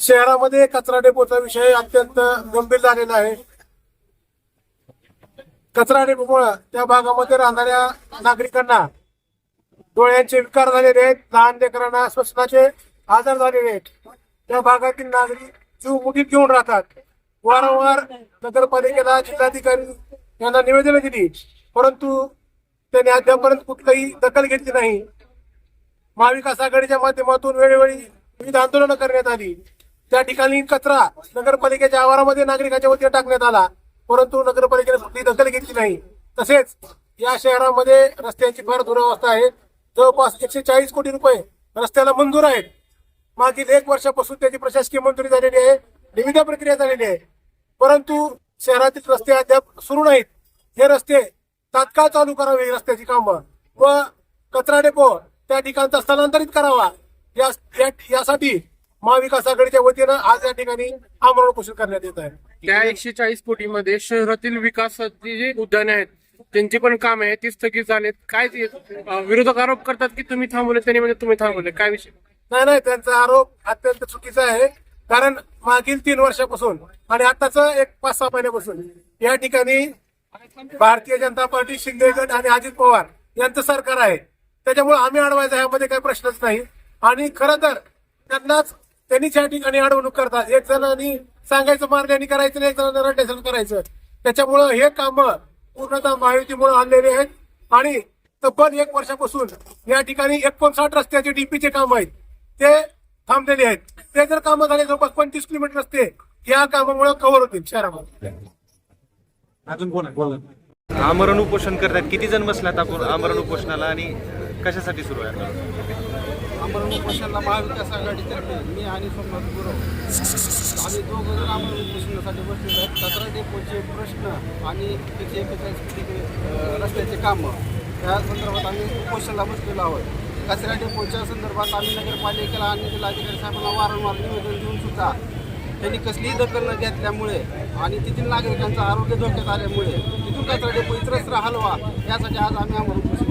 शहरामध्ये कचरा डेपोचा विषय अत्यंत गंभीर झालेला आहे. कचरा डेपोमुळे त्या भागामध्ये राहणाऱ्या नागरिकांना डोळ्यांचे विकार झालेले आहेत लहान लेकरांना श्वसनाचे आजार झालेले आहेत. त्या भागातील नागरिक जीव मुठीत घेऊन राहतात. वारंवार नगरपालिकेला जिल्हाधिकारी यांना निवेदन दिली परंतु त्यांनी अद्यापर्यंत कुठलीही दखल घेतली नाही. महाविकास आघाडीच्या माध्यमातून वेळोवेळी विविध आंदोलनं करण्यात आली. त्या ठिकाणी कचरा नगरपालिकेच्या आवारामध्ये नागरिकांच्या वतीने टाकण्यात आला. परंतु नगरपालिकेने कुठली दखल घेतली नाही. तसेच या शहरामध्ये रस्त्यांची फार दुरावस्था आहे. जवळपास एकशे चाळीस कोटी रुपये रस्त्याला मंजूर आहेत. मागील एक वर्षापासून त्याची प्रशासकीय मंजुरी झालेली आहे. निविदा प्रक्रिया झालेली आहे. परंतु शहरातील रस्ते अद्याप सुरू नाहीत. हे रस्ते तात्काळ चालू करावे रस्त्याची कामं. व कचरा डेपो त्या ठिकाणचा स्थलांतरित करावा. यासाठी महाविकास आघाडीच्या वतीनं आज या ठिकाणी आमरण उपोषण करण्यात येत आहे. त्या एकशे चाळीस कोटीमध्ये शहरातील विकासाची जी उद्याने आहेत त्यांची पण काम आहे ती स्थगित झालीत. काय विरोधक आरोप करतात की तुम्ही थांबवले त्यांनी म्हणजे तुम्ही थांबवले. काय विषय? नाही नाही त्यांचा आरोप अत्यंत चुकीचा आहे. कारण मागील तीन वर्षापासून आणि आताच एक पाच सहा महिन्यापासून या ठिकाणी भारतीय जनता पार्टी शिंदे गट आणि अजित पवार यांचं सरकार आहे. त्याच्यामुळे आम्ही अडवायचा यामध्ये काही प्रश्नच नाही. आणि खरं तर त्यांनाच त्यांनीच या ठिकाणी अडवणूक करतात. एक जणांनी सांगायचं मार्गाने करायचं नाही एक जणांना रट्याचं करायचं. त्याच्यामुळं हे काम पूर्णतः महायुतीमुळे आणलेले आहेत. आणि तब्बल एक वर्षापासून या ठिकाणी एकोणसाठ रस्त्याचे डीपीचे काम आहेत. ते थांबलेले आहेत. ते जर कामं झाले जवळपास पंचवीस किलोमीटर रस्ते या कामामुळे कव्हर होतील शहरामध्ये. आमरण उपोषण करतात किती जण बसलात आपण? आमरण उपोषणाला आणि कशासाठी सुरू आहे? आम्हाला उपोषणाला महाविकास आघाडीतर्फे मी आणि सोमनाथ गुरव. आम्ही दोघं जण आम्हाला उपोषणासाठी बसलेलो आहेत कचरा डेपोचे प्रश्न आणि त्याचे एकेचाळीस रस्त्याचे कामं या संदर्भात आम्ही उपोषणाला बसलेलो आहोत. कचरा डेपोच्या संदर्भात आम्ही नगरपालिकेला आणि जिल्हाधिकारी साहेबांना वारंवार निवेदन देऊन सुद्धा त्यांनी कसलीही दखल न घेतल्यामुळे आणि तेथील नागरिकांचं आरोग्य धोक्यात आल्यामुळे तिथून कचरा डेपो इतरच हलवा यासाठी आज आम्ही आम्हाला उपोषण